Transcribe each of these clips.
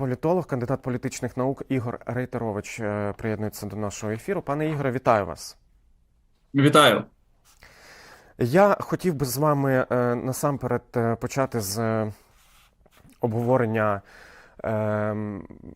політолог, кандидат політичних наук Ігор Рейтерович е, приєднується до нашого ефіру. Пане Ігоре, вітаю вас. Вітаю. Я хотів би з вами е, насамперед е, почати з обговорення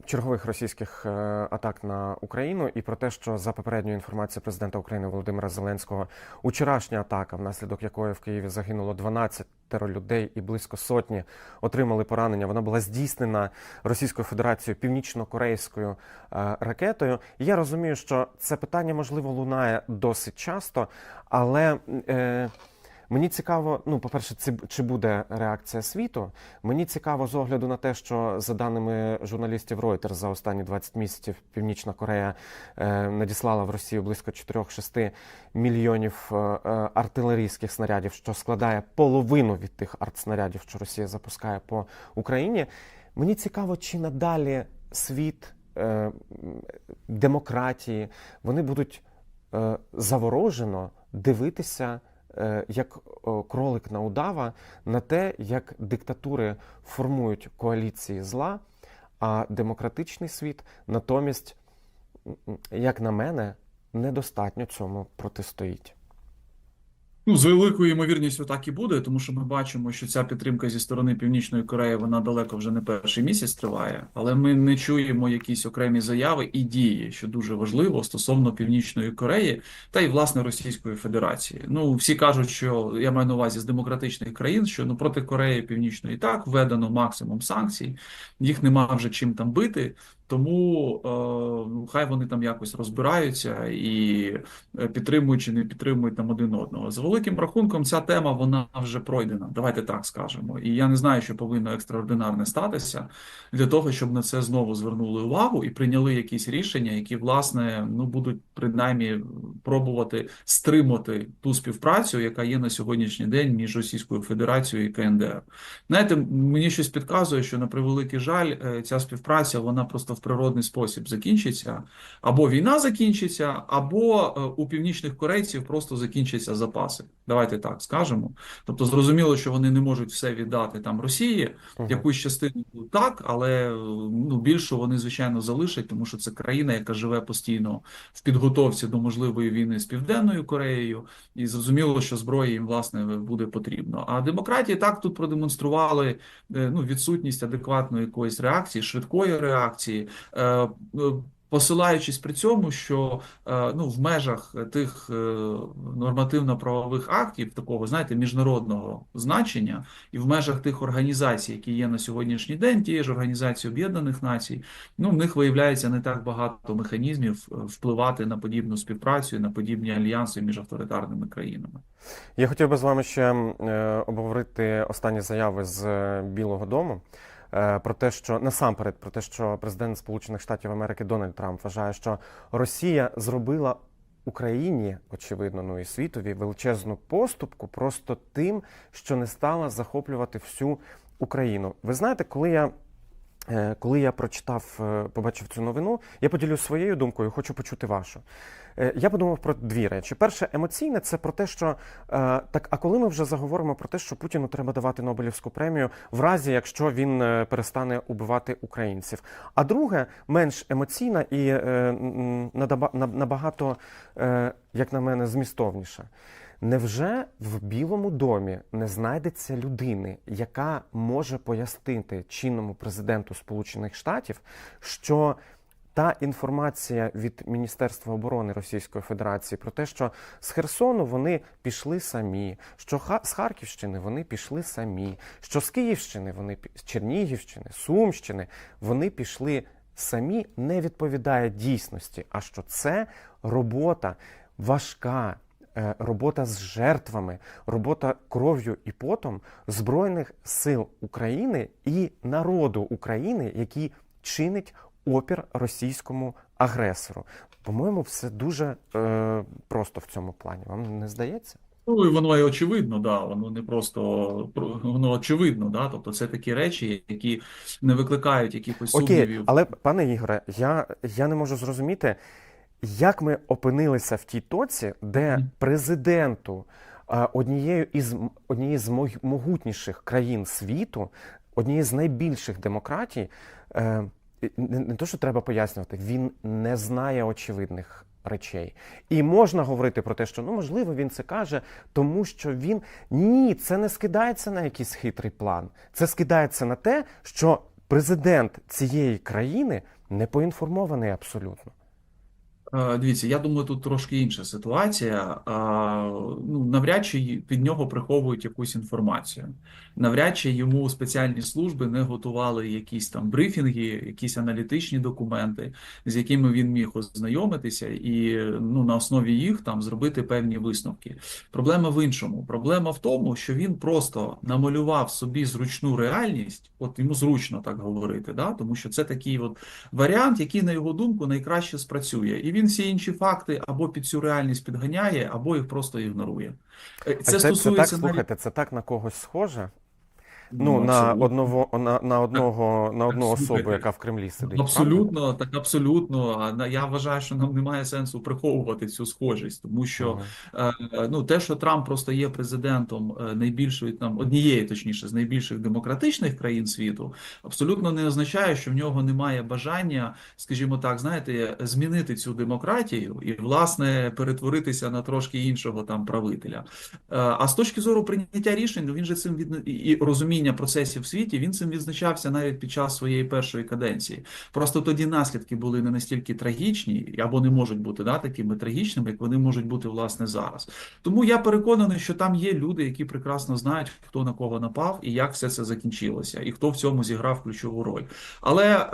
чергових російських е, атак на Україну і про те, що за попередньою інформацією президента України Володимира Зеленського, учорашня атака, внаслідок якої в Києві загинуло 12 людей і близько сотні отримали поранення. Вона була здійснена Російською Федерацією північно-корейською е, ракетою. І я розумію, що це питання можливо лунає досить часто, але е, мені цікаво, ну, по-перше, чи буде реакція світу. Мені цікаво з огляду на те, що за даними журналістів Reuters за останні 20 місяців Північна Корея е, надіслала в Росію близько 4-6 мільйонів е, е, артилерійських снарядів, що складає половину від тих артснарядів, що Росія запускає по Україні. Мені цікаво, чи надалі світ е, демократії вони будуть е, заворожено дивитися. Е, Як кролик на удава на те, як диктатури формують коаліції зла, а демократичний світ натомість, як на мене, недостатньо цьому протистоїть. Ну, з великою ймовірністю так і буде, тому що ми бачимо, що ця підтримка зі сторони Північної Кореї вона далеко вже не перший місяць триває, але ми не чуємо якісь окремі заяви і дії, що дуже важливо стосовно Північної Кореї та й власне Російської Федерації. Ну всі кажуть, що я маю на увазі з демократичних країн, що ну проти Кореї Північної так введено максимум санкцій, їх нема вже чим там бити. Тому е, ну, хай вони там якось розбираються і е, підтримують чи не підтримують там один одного. За великим рахунком, ця тема вона вже пройдена. Давайте так скажемо. І я не знаю, що повинно екстраординарне статися для того, щоб на це знову звернули увагу і прийняли якісь рішення, які власне ну будуть принаймні пробувати стримати ту співпрацю, яка є на сьогоднішній день між Російською Федерацією і КНДР. Знаєте, мені щось підказує, що на превеликий жаль, е, ця співпраця вона просто в природний спосіб закінчиться. Або війна закінчиться, або е, у північних корейців просто закінчаться запаси. Давайте так скажемо. Тобто, зрозуміло, що вони не можуть все віддати там Росії, Мгм. якусь частину так, але е, ну більшу вони звичайно залишать, тому що це країна, яка живе постійно в підготовці до можливої війни з Південною Кореєю, і зрозуміло, що зброї їм власне буде потрібно. А демократії так тут продемонстрували е, ну відсутність адекватної якоїсь реакції, швидкої реакції. Е, е, Посилаючись при цьому, що е, ну в межах тих нормативно-правових актів, такого знаєте, міжнародного значення, і в межах тих організацій, які є на сьогоднішній день, тієї ж організації Об'єднаних Націй, ну в них виявляється не так багато механізмів впливати на подібну співпрацю, на подібні альянси між авторитарними країнами. Я хотів би з вами ще обговорити останні заяви з Білого Дому. Е, Про те, що насамперед, про те, що президент Сполучених Штатів Америки Дональд Трамп вважає, що Росія зробила Україні, очевидно, ну і світові величезну поступку просто тим, що не стала захоплювати всю Україну. Ви знаєте, коли я Коли я прочитав, е, побачив цю новину, я поділюсь своєю думкою, хочу почути вашу. Е, Я подумав про дві речі. Перше, емоційне це про те, що е, так, а коли ми вже заговоримо про те, що Путіну треба давати Нобелівську премію, в разі якщо він е, перестане убивати українців. А друге, менш емоційна і е, набагато, е, як на мене, змістовніша. Невже в Білому домі не знайдеться людини, яка може пояснити чинному президенту Сполучених Штатів, що та інформація від Міністерства оборони Російської Федерації про те, що з Херсону вони пішли самі, що з Харківщини вони пішли самі, що з Київщини вони з Чернігівщини, Сумщини вони пішли самі, не відповідає дійсності, а що це робота важка, робота з жертвами, робота кров'ю і потом Збройних сил України і народу України, який чинить опір російському агресору. По-моєму, все дуже е, просто в цьому плані. Вам не здається? Ну і воно і очевидно, да, воно не просто воно очевидно, да. Тобто це такі речі, які не викликають якихось Окей, сумнівів. але пане Ігоре, я, я не можу зрозуміти, як ми опинилися в тій точці, де президенту е, однією із однієї з мог- могутніших країн світу, однієї з найбільших демократій, е, не то, що треба пояснювати, він не знає очевидних речей. І можна говорити про те, що ну можливо він це каже, тому що він ні, це не скидається на якийсь хитрий план. Це скидається на те, що президент цієї країни не поінформований абсолютно. Е, Дивіться, я думаю, тут трошки інша ситуація. Ну, навряд чи від нього приховують якусь інформацію. Навряд чи йому спеціальні служби не готували якісь там брифінги, якісь аналітичні документи, з якими він міг ознайомитися, і ну, на основі їх там зробити певні висновки. Проблема в іншому. Проблема в тому, що він просто намалював собі зручну реальність, от йому зручно так говорити, да? тому що це такий от варіант, який, на його думку, найкраще спрацює. І він всі інші факти або під цю реальність підганяє, або їх просто ігнорує. Це, Це, стосується це так, слухайте, це так на когось схоже. Ну, Ну, на одного на, на одного на одну особу, яка в Кремлі сидить. правда? Абсолютно, так абсолютно. А я вважаю, що нам немає сенсу приховувати цю схожість, тому що Ага. е, ну те, що Трамп просто є президентом е, найбільшої там однієї, точніше, з найбільших демократичних країн світу, абсолютно не означає, що в нього немає бажання, скажімо так, знаєте, змінити цю демократію і власне перетворитися на трошки іншого там правителя. Е, А з точки зору прийняття рішень, ну він же цим від... і розуміння процесів в світі, він цим відзначався навіть під час своєї першої каденції. Просто тоді наслідки були не настільки трагічні, або не можуть бути да, такими трагічними, як вони можуть бути власне зараз. Тому я переконаний, що там є люди, які прекрасно знають, хто на кого напав і як все це закінчилося, і хто в цьому зіграв ключову роль. Але е,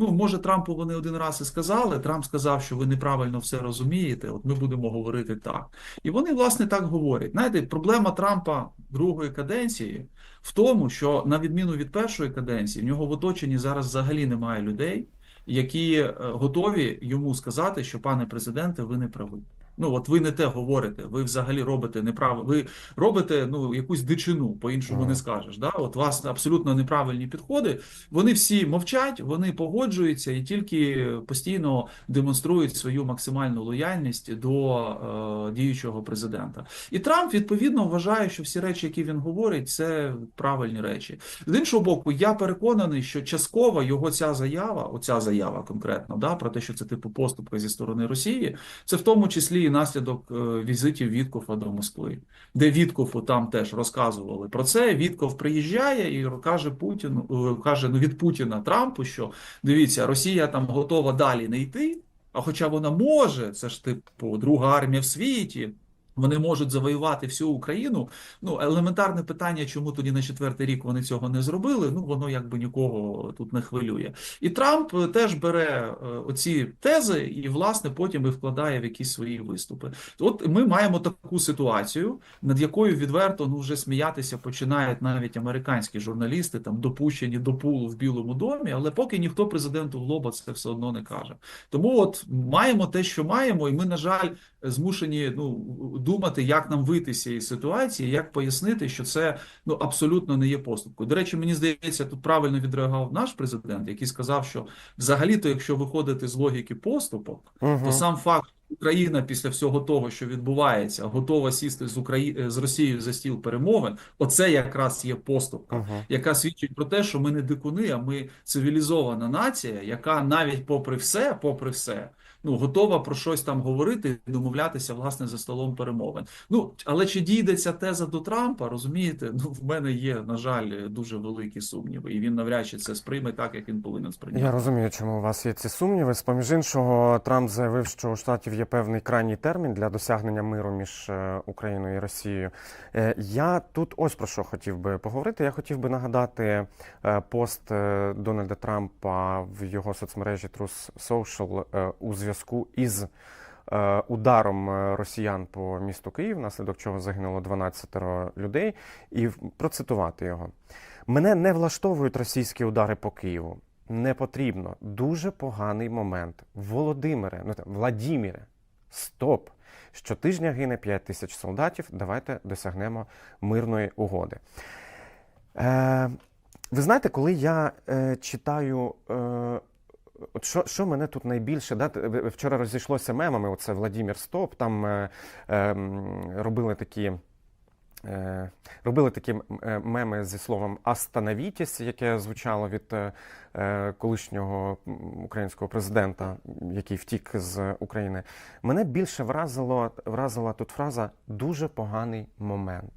ну може Трампу вони один раз і сказали. Трамп сказав, що ви неправильно все розумієте. От ми будемо говорити так. І вони власне так говорять. Знаєте, проблема Трампа другої каденції в тому, що на відміну від першої каденції, в нього в оточенні зараз взагалі немає людей, які е, готові йому сказати, що пане президенте, ви не праві. Ну, от ви не те говорите, ви взагалі робите неправильно, ви робите ну якусь дичину, по-іншому не скажеш. Да? От у вас абсолютно неправильні підходи. Вони всі мовчать, вони погоджуються і тільки постійно демонструють свою максимальну лояльність до е, діючого президента. І Трамп відповідно вважає, що всі речі, які він говорить, це правильні речі. З іншого боку, я переконаний, що частково його ця заява, оця заява конкретно, да, про те, що це типу поступка зі сторони Росії, це в тому числі і наслідок е, візитів Віткофа до Москви, де Віткофу там теж розказували про це. Вітков приїжджає і каже Путіну, е, каже ну від Путіна Трампу, що дивіться, Росія там готова далі не йти. А хоча вона може, це ж типу друга армія в світі. Вони можуть завоювати всю Україну. Ну, елементарне питання, чому тоді на четвертий рік вони цього не зробили. Ну воно якби нікого тут не хвилює. І Трамп е, теж бере е, оці тези і, власне, потім і вкладає в якісь свої виступи. От ми маємо таку ситуацію, над якою відверто ну вже сміятися починають навіть американські журналісти, там допущені до пулу в Білому домі, але поки ніхто президенту в лоба це все одно не каже. Тому от маємо те, що маємо, і ми, на жаль, змушені ну думати, як нам вийти з цієї ситуації, як пояснити, що це ну абсолютно не є поступкою. До речі, мені здається, тут правильно відреагував наш президент, який сказав, що взагалі-то, якщо виходити з логіки поступок, Мгм. то сам факт, що Україна після всього того, що відбувається, готова сісти з Украї... з Росією за стіл перемовин. Оце якраз є поступка, Мгм. яка свідчить про те, що ми не дикуни, а ми цивілізована нація, яка навіть попри все, попри все. Ну, готова про щось там говорити і домовлятися власне за столом перемовин. Ну але чи дійде ця теза до Трампа? Розумієте? Ну в мене є на жаль дуже великі сумніви, і він навряд чи це сприйме так, як він повинен сприйняти. Я розумію, чому у вас є ці сумніви. З поміж іншого, Трамп заявив, що у штатів є певний крайній термін для досягнення миру між е, Україною і Росією. Е, Я тут ось про що хотів би поговорити. Я хотів би нагадати е, пост Дональда Трампа в його соцмережі Truth Social у зв'язку із е, ударом е, росіян по місту Київ, внаслідок чого загинуло 12 людей, і процитувати його. Мене не влаштовують російські удари по Києву. Не потрібно. Дуже поганий момент. Володимире, ну Владіміре, стоп. Щотижня гине 5 тисяч солдатів. Давайте досягнемо мирної угоди. Е, ви знаєте, коли я е, читаю. Е, От що, що мене тут найбільше, да? вчора розійшлося мемами, оце Владімір Стоп, там е, е, робили такі робили такі е, меми зі словом «остановітесь», яке звучало від е, е, колишнього українського президента, який втік з України. Мене більше вразило, вразила тут фраза дуже поганий момент.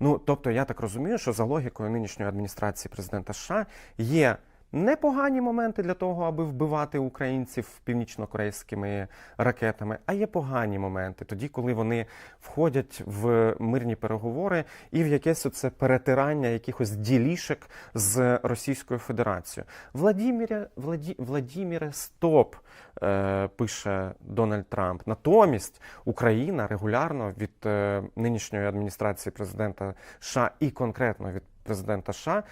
Ну, тобто, я так розумію, що за логікою нинішньої адміністрації президента США є непогані моменти для того, аби вбивати українців північно-корейськими ракетами, а є погані моменти тоді, коли вони входять в мирні переговори і в якесь оце перетирання якихось ділішек з Російською Федерацією. Владіміре, Владі, Владіміре, стоп, пише Дональд Трамп. Натомість Україна регулярно від е, нинішньої адміністрації президента США і конкретно від президента США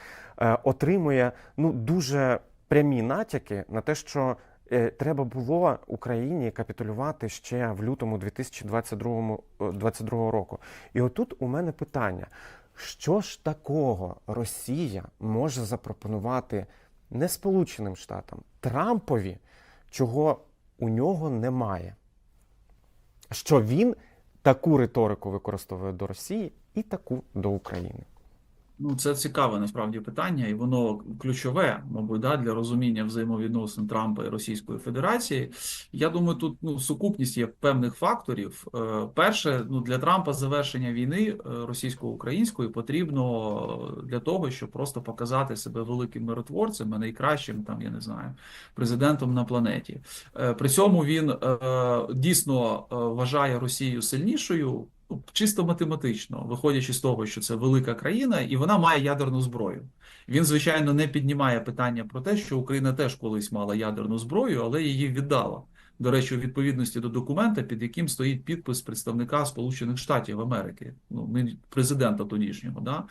е, отримує ну дуже прямі натяки на те, що е, треба було Україні капітулювати ще в лютому 2022 е, 22 року. І отут у мене питання: що ж такого Росія може запропонувати не Сполученим Штатам, Трампові, чого у нього немає? Що він таку риторику використовує до Росії і таку до України? Ну, це цікаве насправді питання, і воно ключове, мабуть, да, для розуміння взаємовідносин Трампа і Російської Федерації. Я думаю, тут ну, сукупність є певних факторів. Е, Перше, ну для Трампа завершення війни е, російсько-української потрібно для того, щоб просто показати себе великим миротворцем, а найкращим там, я не знаю, президентом на планеті. Е, При цьому він дійсно вважає Росію сильнішою. Ну, чисто математично, виходячи з того, що це велика країна, і вона має ядерну зброю. Він, звичайно, не піднімає питання про те, що Україна теж колись мала ядерну зброю, але її віддала. До речі, у відповідності до документа, під яким стоїть підпис представника Сполучених Штатів Америки, ну президента тодішнього, да? Е,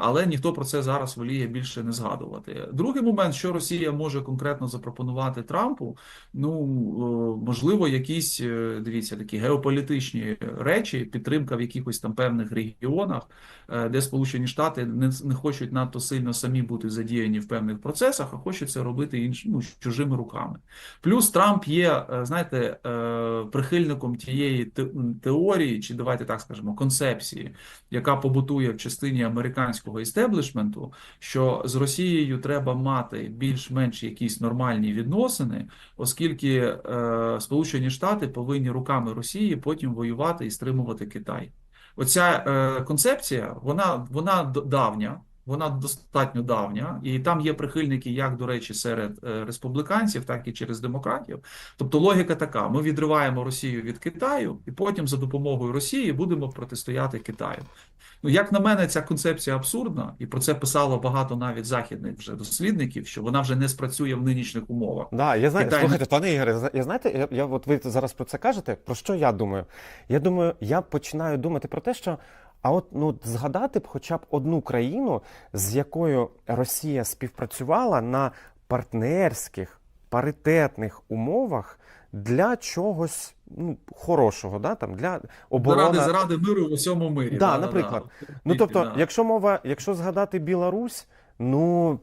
але ніхто про це зараз воліє більше не згадувати. Другий момент, що Росія може конкретно запропонувати Трампу, ну е, можливо, якісь е, дивіться такі геополітичні речі, підтримка в якихось там певних регіонах, де Сполучені Штати не, не хочуть надто сильно самі бути задіяні в певних процесах, а хочуть це робити інш, ну, чужими руками. Плюс Трамп є, знаєте, е, прихильником тієї теорії, чи давайте так скажемо, концепції, яка побутує в частині американського істеблішменту, що з Росією треба мати більш-менш якісь нормальні відносини, оскільки е, Сполучені Штати повинні руками Росії потім воювати і стримувати Китай. Оця е, концепція, вона, вона давня. Вона достатньо давня, і там є прихильники, як до речі, серед е, республіканців, так і через демократів. Тобто логіка така: ми відриваємо Росію від Китаю, і потім за допомогою Росії будемо протистояти Китаю. Ну, як на мене, ця концепція абсурдна, і про це писало багато навіть західних вже дослідників, що вона вже не спрацює в нинішніх умовах. Да, я знаю, Китай- слухайте, пане Ігоре, я знаєте, я, я от ви зараз про це кажете. Про що я думаю? Я думаю, я починаю думати про те, що а от ну згадати б хоча б одну країну, з якою Росія співпрацювала на партнерських, паритетних умовах для чогось ну, хорошого, да, там, для оборони. Заради заради миру в усьому мирі. Да, наприклад. Ну тобто, Да. якщо мова, якщо згадати Білорусь, ну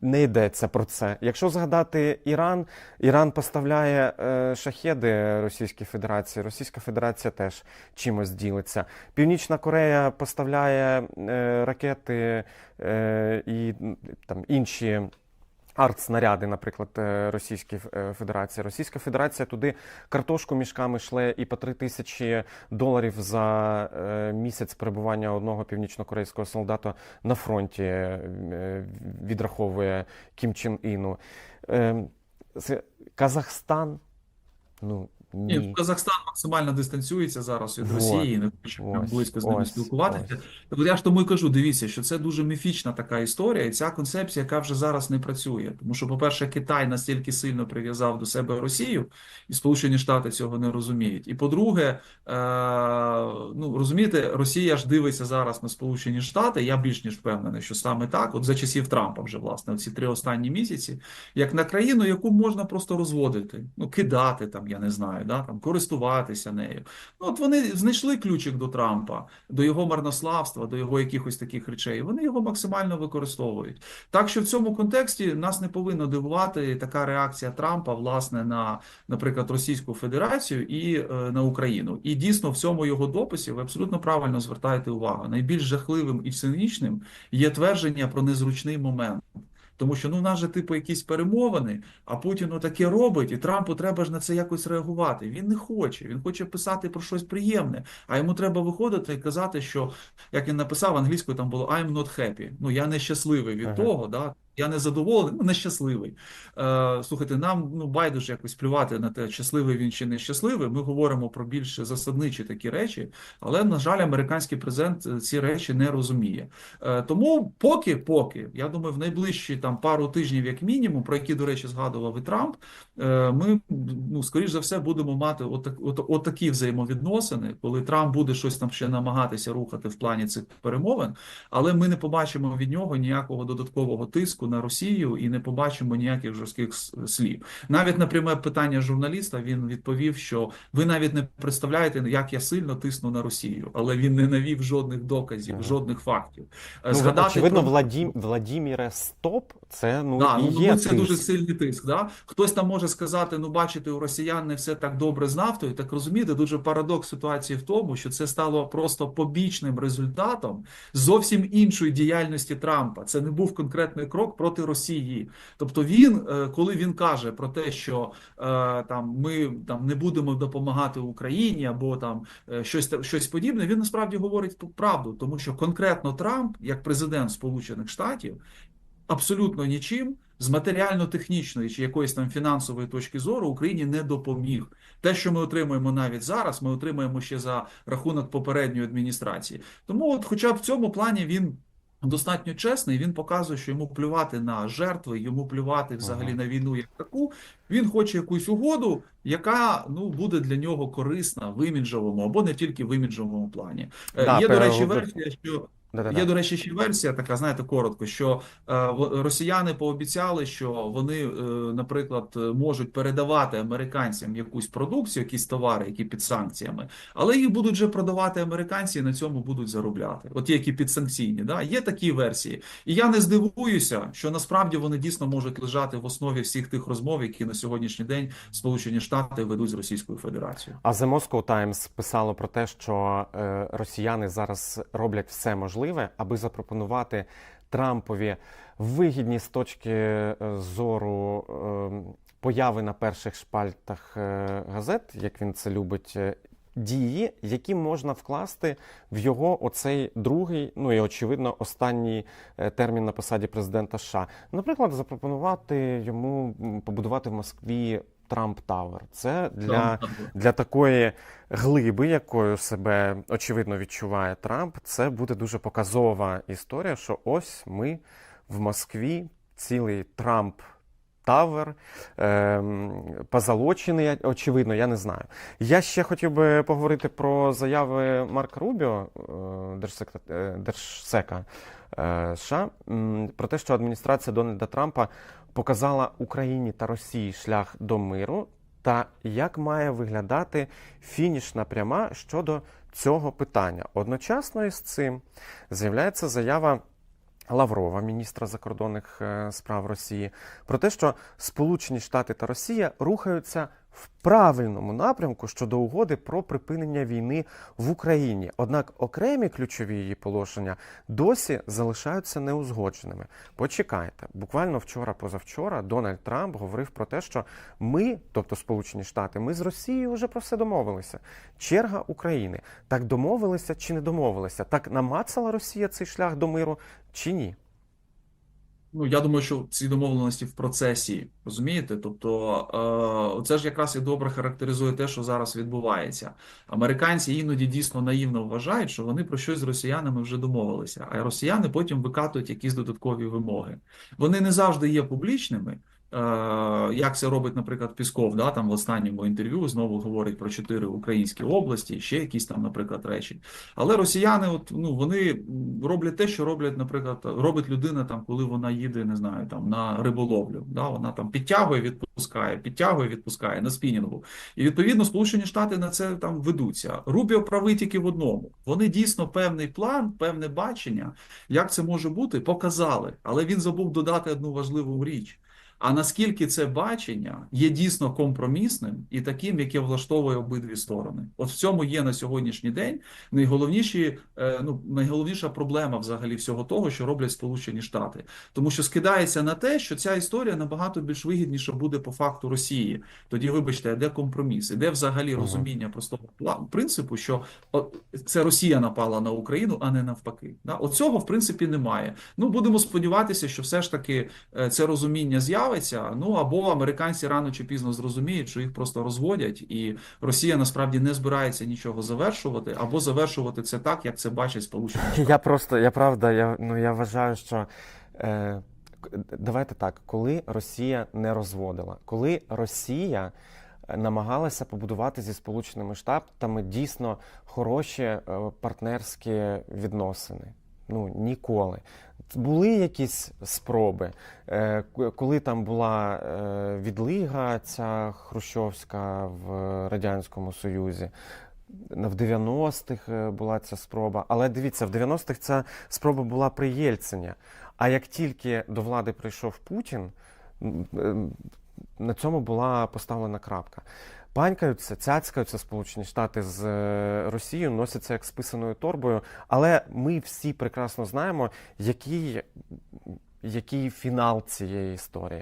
не йдеться про це. Якщо згадати Іран, Іран поставляє е, шахеди Російській Федерації. Російська Федерація теж чимось ділиться. Північна Корея поставляє е, ракети е, і там інші. Артснаряди, наприклад, Російської Російській е, Федерації. Російська Федерація туди картошку мішками шле і по три тисячі доларів за е, місяць перебування одного північно-корейського солдата на фронті е, відраховує Кім Чен Іну. Е, Казахстан. Ну, Ні, ні. Казахстан максимально дистанціюється зараз від. Росії, і не хоче Ось, близько з ними ось, спілкуватися. ось. Так я ж тому і кажу, дивіться, що це дуже міфічна така історія, і ця концепція, яка вже зараз не працює. Тому що, по-перше, Китай настільки сильно прив'язав до себе Росію, і Сполучені Штати цього не розуміють. І по-друге, е, ну розумієте, Росія ж дивиться зараз на Сполучені Штати. Я більш ніж впевнений, що саме так, от за часів Трампа, вже власне, ці три останні місяці, як на країну, яку можна просто розводити, ну кидати там, я не знаю, да, там користуватися нею. Ну, от вони знайшли ключик до Трампа, до його марнославства, до його якихось таких речей. Вони його максимально використовують. Так що в цьому контексті нас не повинно дивувати така реакція Трампа, власне, на, наприклад, Російську Федерацію і е, на Україну. І дійсно в цьому його дописі ви абсолютно правильно звертаєте увагу. Найбільш жахливим і цинічним є твердження про незручний момент. Тому що ну в нас же типу якісь перемовини, а Путін таке робить, і Трампу треба ж на це якось реагувати. Він не хоче. Він хоче писати про щось приємне, а йому треба виходити і казати, що як він написав англійською, там було I'm not happy. Ну я не щасливий від Ага. того, да. Я не задоволений, ну нещасливий. Е, слухайте, нам ну байдуже якось плювати на те, щасливий він чи нещасливий. Ми говоримо про більш засадничі такі речі, але на жаль, американський президент е, ці речі не розуміє. Е, тому поки, поки, я думаю, в найближчі там пару тижнів, як мінімум, про які, до речі, згадував і Трамп, е, ми ну скоріш за все будемо мати отак, от, от такі взаємовідносини, коли Трамп буде щось там ще намагатися рухати в плані цих перемовин, але ми не побачимо від нього ніякого додаткового тиску на Росію і не побачимо ніяких жорстких слів. Навіть на пряме питання журналіста він відповів, що ви навіть не представляєте, як я сильно тисну на Росію, але він не навів жодних доказів, Ага. жодних фактів. Ну, Згадати очевидно, про- Владім... Владіміре Стоп, це ну Да, і ну, є ну, це тиск. дуже сильний тиск. Да? Хтось там може сказати: ну, бачите, у росіян не все так добре з нафтою. Так розумієте, дуже парадокс ситуації в тому, що це стало просто побічним результатом зовсім іншої діяльності Трампа. Це не був конкретний крок проти Росії. Тобто, він, е, коли він каже про те, що е, там ми там не будемо допомагати Україні або там е, щось щось подібне, він насправді говорить правду, тому що конкретно Трамп, як президент Сполучених Штатів абсолютно нічим з матеріально-технічної чи якоїсь там фінансової точки зору Україні не допоміг. Те, що ми отримуємо навіть зараз, ми отримуємо ще за рахунок попередньої адміністрації. Тому, от, хоча б в цьому плані він. Достатньо чесний, він показує, що йому плювати на жертви, йому плювати взагалі Ага. на війну як таку. Він хоче якусь угоду, яка ну буде для нього корисна в іміджовому або не тільки в іміджовому плані. Е, Да, Є, до речі, версія, що. Є, до речі, ще версія, така, знаєте, коротко, що е, росіяни пообіцяли, що вони, е, наприклад, можуть передавати американцям якусь продукцію, якісь товари, які під санкціями, але їх будуть вже продавати американці і на цьому будуть заробляти. От ті, які підсанкційні. Да? Є такі версії. І я не здивуюся, що насправді вони дійсно можуть лежати в основі всіх тих розмов, які на сьогоднішній день Сполучені Штати ведуть з Російською Федерацією. А The Moscow Times писало про те, що е, росіяни зараз роблять все можливе, аби запропонувати Трампові вигідні з точки е, зору е, появи на перших шпальтах е, газет, як він це любить. е, Дії, які можна вкласти в його оцей другий, ну і очевидно, останній термін на посаді президента США. Наприклад, запропонувати йому побудувати в Москві Трамп Тауер. Це для для такої глиби, якою себе очевидно відчуває Трамп, це буде дуже показова історія, що ось ми в Москві цілий Трамп. Тавер, ем, позолочений, очевидно, я не знаю. Я ще хотів би поговорити про заяви Марка Рубіо, е, е, держсека е, США, про те, що адміністрація Дональда Трампа показала Україні та Росії шлях до миру, та як має виглядати фінішна пряма щодо цього питання. Одночасно із цим з'являється заява Лаврова, міністра закордонних е, справ Росії, про те, що Сполучені Штати та Росія рухаються в правильному напрямку щодо угоди про припинення війни в Україні. Однак окремі ключові її положення досі залишаються неузгодженими. Почекайте, буквально вчора, позавчора, Дональд Трамп говорив про те, що ми, тобто Сполучені Штати, ми з Росією вже про все домовилися. Черга України. Так домовилися чи не домовилися? Так намацала Росія цей шлях до миру чи ні? Ну, я думаю, що ці домовленості в процесі, розумієте? Тобто, е, це ж якраз і добре характеризує те, що зараз відбувається. Американці іноді дійсно наївно вважають, що вони про щось з росіянами вже домовилися, а росіяни потім викатують якісь додаткові вимоги. Вони не завжди є публічними, як це робить, наприклад, Пісков, да, там в останньому інтерв'ю знову говорить про чотири українські області, ще якісь там, наприклад, речі. Але росіяни, от ну вони роблять те, що роблять, наприклад, робить людина там, коли вона їде, не знаю, там на риболовлю. Да, вона там підтягує, відпускає, підтягує, відпускає на спінінгу. І відповідно Сполучені Штати на це там ведуться. Рубіо правий тільки в одному. Вони дійсно певний план, певне бачення, як це може бути, показали. Але він забув додати одну важливу річ. А наскільки це бачення є дійсно компромісним і таким, яке влаштовує обидві сторони, от в цьому є на сьогоднішній день найголовніші, е, ну найголовніша проблема взагалі всього того, що роблять Сполучені Штати, тому що скидається на те, що ця історія набагато більш вигідніша буде по факту Росії. Тоді, вибачте, де компроміс? Де взагалі Ага. розуміння простого принципу, що це Росія напала на Україну, а не навпаки. Да? От цього в принципі немає. Ну будемо сподіватися, що все ж таки е, це розуміння з'явиться. Ну або американці рано чи пізно зрозуміють, що їх просто розводять, і Росія насправді не збирається нічого завершувати, або завершувати це так, як це бачать Сполучені. Я просто, я правда, я, ну, я вважаю, що е, давайте так, коли Росія не розводила, коли Росія намагалася побудувати зі Сполученими Штатами дійсно хороші е, партнерські відносини. Ну, ніколи. Були якісь спроби, е, коли там була е, відлига ця Хрущовська в Радянському Союзі. В 90-х е, була ця спроба. Але дивіться, в 90-х ця спроба була при Єльцині. А як тільки до влади прийшов Путін, на цьому була поставлена крапка. Панькаються, цяцькаються Сполучені Штати з е, Росією, носяться як списаною торбою. Але ми всі прекрасно знаємо, який, який фінал цієї історії.